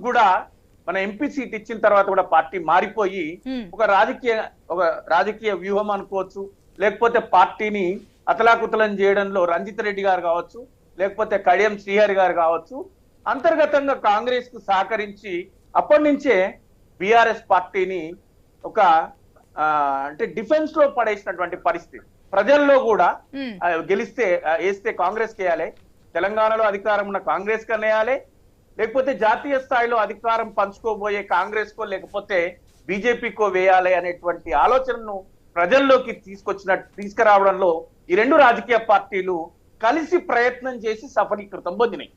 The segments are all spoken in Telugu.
కూడా మన ఎంపీ సీట్ ఇచ్చిన తర్వాత కూడా పార్టీ మారిపోయి ఒక రాజకీయ ఒక రాజకీయ వ్యూహం అనుకోవచ్చు లేకపోతే పార్టీని అతలాకుతలం చేయడంలో రంజిత్ రెడ్డి గారు కావచ్చు లేకపోతే కడియం శ్రీహరి గారు కావచ్చు అంతర్గతంగా కాంగ్రెస్కు సహకరించి అప్పటి నుంచే బీఆర్ఎస్ పార్టీని ఒక అంటే డిఫెన్స్లో పడేసినటువంటి పరిస్థితి. ప్రజల్లో కూడా గెలిస్తే వేస్తే కాంగ్రెస్ వేయాలి తెలంగాణలో అధికారం ఉన్న కాంగ్రెస్ కనేయాలి లేకపోతే జాతీయ స్థాయిలో అధికారం పంచుకోబోయే కాంగ్రెస్ కో లేకపోతే బీజేపీకో వేయాలి అనేటువంటి ఆలోచనను ప్రజల్లోకి తీసుకొచ్చిన తీసుకురావడంలో ఈ రెండు రాజకీయ పార్టీలు కలిసి ప్రయత్నం చేసి సఫలీకృతం పొందినాయి.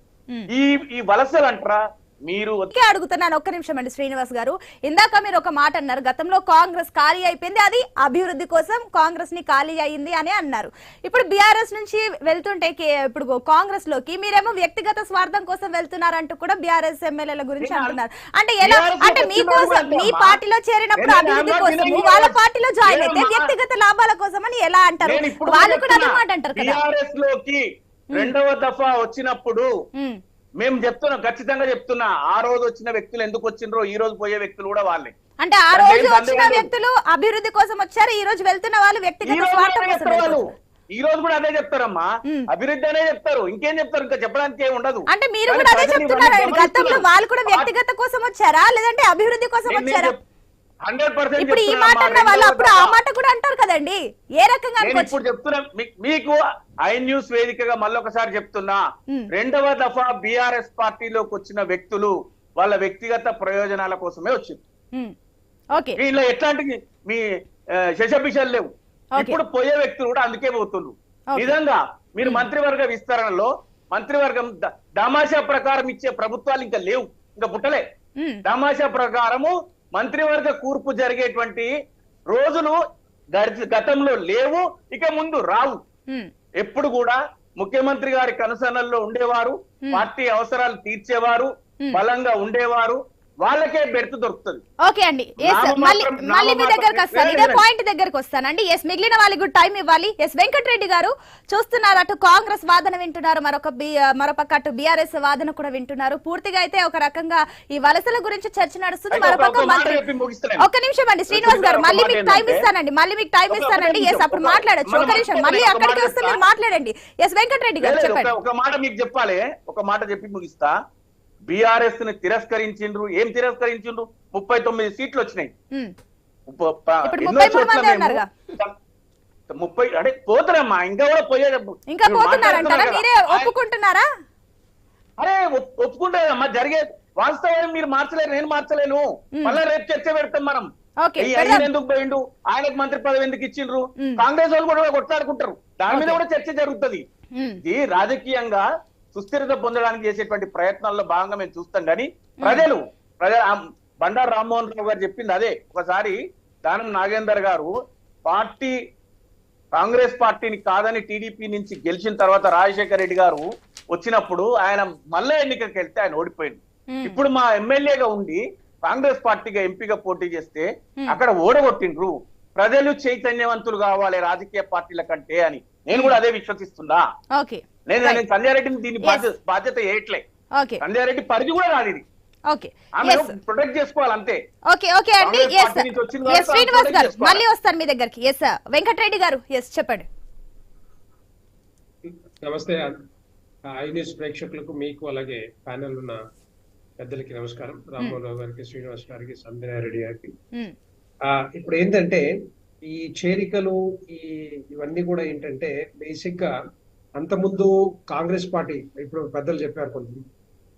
ఈ ఈ వలసలు అంటారా మీరు అడుగుతున్నాను. ఒక్క నిమిషం అండి శ్రీనివాస్ గారు. ఇందాక మీరు ఒక మాట అన్నారు గతంలో కాంగ్రెస్ ఖాళీ అయిపోయింది అది అభివృద్ధి కోసం కాంగ్రెస్ని ఖాళీ అయింది అని అన్నారు. ఇప్పుడు బీఆర్ఎస్ నుంచి వెళ్తుంటే ఇప్పుడు కాంగ్రెస్లోకి మీరేమో వ్యక్తిగత స్వార్థం కోసం వెళ్తున్నారంటూ కూడా బీఆర్ఎస్ ఎమ్మెల్యేల గురించి నేను అంటున్నారు. అంటే ఎలా అంటే మీకోసం మీ. పార్టీలో చేరినప్పుడు అభివృద్ధి కోసం. వాళ్ళ పార్టీలో జాయిన్ అయితే. వ్యక్తిగత లాభాల కోసం అని ఎలా అంటారు? వాళ్ళు కూడా అదే మాట అంటారు కదా. రెండవ దఫా వచ్చినప్పుడు మేము చెప్తున్నాం ఖచ్చితంగా చెప్తున్నా. ఆ రోజు వచ్చిన వ్యక్తులు ఎందుకు వచ్చిండ్రో ఈ రోజు పోయే వ్యక్తులు కూడా వాళ్ళే. అంటే ఆ రోజు వచ్చిన. వ్యక్తులు అభివృద్ధి కోసం వచ్చారు ఈ రోజు వెళ్తున్న వాళ్ళు వ్యక్తిగత స్వార్థం కోసం. ఈ రోజు కూడా అదే చెప్తారమ్మా. అభివృద్ధి అనే చెప్తారు. ఇంకేం చెప్తారు? ఇంకా చెప్పడానికి ఏం ఉండదు. అంటే మీరు కూడా అదే చెప్తున్నారు గతంలో వాళ్ళు కూడా. వ్యక్తిగత కోసం వచ్చారా? లేదంటే అభివృద్ధి కోసం వచ్చారా? చెప్- 100% ఇప్పుడు ఈ మాట వాళ్ళు అప్పుడు ఆ. మాట కూడా అంటారు కదండి. ఏ రకంగా ఇప్పుడు చెప్తున్నా మీకు ఐ న్యూస్ వేదికగా మళ్ళొకసారి చెప్తున్నా. రెండవ దఫా బీఆర్ఎస్ పార్టీలోకి వచ్చిన వ్యక్తులు వాళ్ళ వ్యక్తిగత ప్రయోజనాల కోసమే వచ్చింది. వీళ్ళ ఎట్లాంటి మీ శశభిషాలు లేవు. ఇప్పుడు పోయే వ్యక్తులు కూడా అందుకే పోతున్నారు. నిజంగా మీరు మంత్రివర్గ విస్తరణలో మంత్రివర్గం దామాషా ప్రకారం ఇచ్చే ప్రభుత్వాలు ఇంకా లేవు. ఇంకా పుట్టలే. దామాషా ప్రకారము మంత్రివర్గ కూర్పు జరిగేటువంటి రోజులు గతంలో లేవు ఇక ముందు రావు. ఎప్పుడు కూడా ముఖ్యమంత్రి గారి కనుసన్నల్లో ఉండేవారు పార్టీ అవసరాలు తీర్చేవారు బలంగా ఉండేవారు. వాళ్ళకే బెర్త్ దొరుకుతుంది. ఓకే అండి. మళ్ళీ మీ దగ్గరకు వస్తాను ఇదే. పాయింట్ దగ్గరకు వస్తానండి. ఎస్ మిగిలిన వాళ్ళకి కూడా టైం ఇవ్వాలి. ఎస్ వెంకటరెడ్డి గారు చూస్తున్నారు అటు కాంగ్రెస్ వాదన వింటున్నారు. మరొక మరోపక్క అటు బీఆర్ఎస్ వాదన కూడా వింటున్నారు. పూర్తిగా అయితే ఒక రకంగా ఈ వలసల గురించి చర్చ నడుస్తుంది. ఒక- ఒక మాట మంత్రి. ఒక్క నిమిషం అండి. శ్రీనివాస్ గారు ఒక మళ్ళీ మీకు టైం ఇస్తానండి. మళ్ళీ మీకు టైం ఒక- ఒక ఇస్తానండి. ఎస్ అప్పుడు ఒక- మాట్లాడచ్చు. ఒక నిమిషం. ఒక మళ్ళీ అక్కడికి వస్తే మీరు. మాట్లాడండి. ఎస్ వెంకటరెడ్డి గారు చెప్పండి ఒక- ఒక మాట మీకు చెప్పాలి. ఒక మాట చెప్పి ముగిస్తా. బీఆర్ఎస్ని తిరస్కరించిండ్రు. ఏం తిరస్కరించిండ్రు? ముప్పై తొమ్మిది సీట్లు వచ్చినాయి. ఎన్నో చోట్ల మేము. ముప్పై అంటే పోతారమ్మా ఇంకా కూడా పోయేది ఇంకా పోతున్నారంటారా? మీరే. ఒప్పుకుంటున్నారా? అరే ఒప్- ఒప్పుకుంటారమ్మా జరిగే వాస్తవం మీరు మార్చలేరు నేను మార్చలేను. మళ్ళీ రేపు చర్చ పెడతాం మనం. ఆయన ఎందుకు పోయిండు? ఆయనకు మంత్రి పదవి ఎందుకు ఇచ్చిండ్రు. కాంగ్రెస్ వాళ్ళు కూడా కొట్లాడుకుంటారు. దాని మీద. కూడా చర్చ జరుగుతుంది. ఇది రాజకీయంగా సుస్థిరత పొందడానికి చేసేటువంటి ప్రయత్నాల్లో భాగంగా మేము చూస్తాం. కానీ ప్రజలు ప్రజ ఆ బండారు రామ్మోహన్ రావు గారు చెప్పింది అదే. ఒకసారి దానం నాగేందర్ గారు పార్టీ కాంగ్రెస్ పార్టీని కాదని టీడీపీ నుంచి గెలిచిన తర్వాత రాజశేఖర రెడ్డి గారు వచ్చినప్పుడు ఆయన మళ్ళా ఎన్నికకి వెళ్తే ఆయన ఓడిపోయింది. ఇప్పుడు మా ఎమ్మెల్యేగా ఉండి కాంగ్రెస్ పార్టీగా ఎంపీగా పోటీ చేస్తే అక్కడ ఓడగొట్టిండ్రు. ప్రజలు చైతన్యవంతులు కావాలి రాజకీయ పార్టీల కంటే అని. నేను కూడా అదే విశ్వసిస్తున్నా. ఓకే. నేను. నేను సంజయ్ రెడ్డిని దీని. బాధ్యత బాధ్యత వేయట్లే. ఓకే సంజయ్ రెడ్డి పరిధి కూడా ఇది. ఎస్ ప్రొటెక్ట్ చేసుకోవాలి అంతే. ఓకే అండి. ఎస్ శ్రీనివాస్ గారు. మళ్ళీ వస్తాను మీ దగ్గరికి. ఎస్ వెంకటరెడ్డి గారు ఎస్ చెప్పండి. నమస్తే ఐ న్యూస్ ప్రేక్షకులకు మీకు అలాగే ప్యానెల్ ఉన్న పెద్దలకి నమస్కారం. రామ్మోహన్ రావు గారికి శ్రీనివాస్ గారికి సంజయ్ రెడ్డి గారికి ఆ, ఇప్పుడు ఏంటంటే ఈ చేరికలు ఈ ఇవన్నీ కూడా ఏంటంటే బేసిక్గా అంతకుముందు కాంగ్రెస్ పార్టీ ఇప్పుడు పెద్దలు చెప్పారు కొంచెం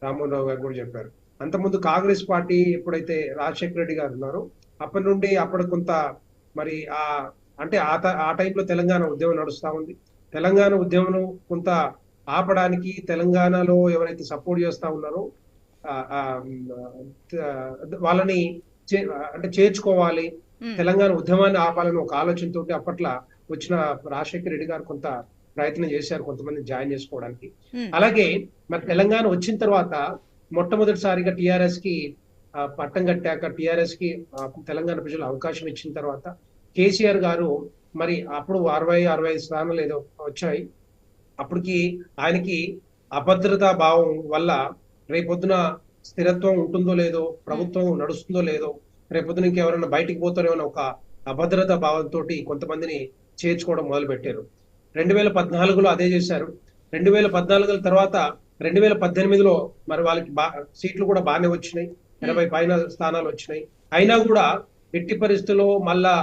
రామ్మోహన్ రావు గారు కూడా చెప్పారు. అంతకుముందు కాంగ్రెస్ పార్టీ ఎప్పుడైతే రాజశేఖర రెడ్డి గారు ఉన్నారో అప్పటి నుండి అప్పుడు కొంత మరి ఆ అంటే ఆ ఆ టైంలో తెలంగాణ ఉద్యమం నడుస్తా ఉంది. తెలంగాణ ఉద్యమం కొంత ఆపడానికి తెలంగాణలో ఎవరైతే సపోర్ట్ చేస్తా ఉన్నారో వాళ్ళని అంటే చేర్చుకోవాలి. తెలంగాణ ఉద్యమాన్ని ఆపాలని ఒక ఆలోచనతో అప్పట్లో వచ్చిన రాజశేఖర రెడ్డి గారు కొంత ప్రయత్నం చేశారు కొంతమంది జాయిన్ చేసుకోవడానికి. అలాగే మరి తెలంగాణ వచ్చిన తర్వాత మొట్టమొదటిసారిగా టిఆర్ఎస్కి పట్టం కట్టాక టిఆర్ఎస్కి తెలంగాణ ప్రజలు అవకాశం ఇచ్చిన తర్వాత కేసీఆర్ గారు మరి అప్పుడు అరవై అరవై ఐదు స్థానాలు ఏదో వచ్చాయి. అప్పటికి ఆయనకి అభద్రతా భావం వల్ల రేపొద్దున స్థిరత్వం ఉంటుందో లేదో ప్రభుత్వం నడుస్తుందో లేదో రేపొద్దున ఇంకెవరైనా బయటికి పోతారో అని ఒక అభద్రత భావంతో కొంతమందిని చేర్చుకోవడం మొదలు పెట్టారు రెండు వేల పద్నాలుగులో అదే చేశారు. రెండు వేల పద్నాలుగు తర్వాత రెండు వేల పద్దెనిమిదిలో మరి వాళ్ళకి బా సీట్లు కూడా బాగానే వచ్చినాయి. ఎనభై పైన స్థానాలు వచ్చినాయి. అయినా కూడా ఎట్టి పరిస్థితుల్లో మళ్ళా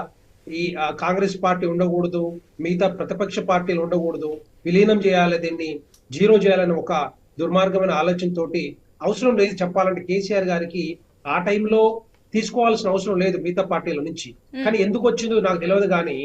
ఈ కాంగ్రెస్ పార్టీ ఉండకూడదు మిగతా ప్రతిపక్ష పార్టీలు ఉండకూడదు విలీనం చేయాలి దీన్ని జీరో చేయాలని ఒక దుర్మార్గమైన ఆలోచనతోటి అవసరం లేదు చెప్పాలంటే కేసీఆర్ గారికి ఆ టైంలో తీసుకోవాల్సిన అవసరం లేదు మిగతా పార్టీల నుంచి. కానీ ఎందుకు వచ్చిందో నాకు తెలియదు కానీ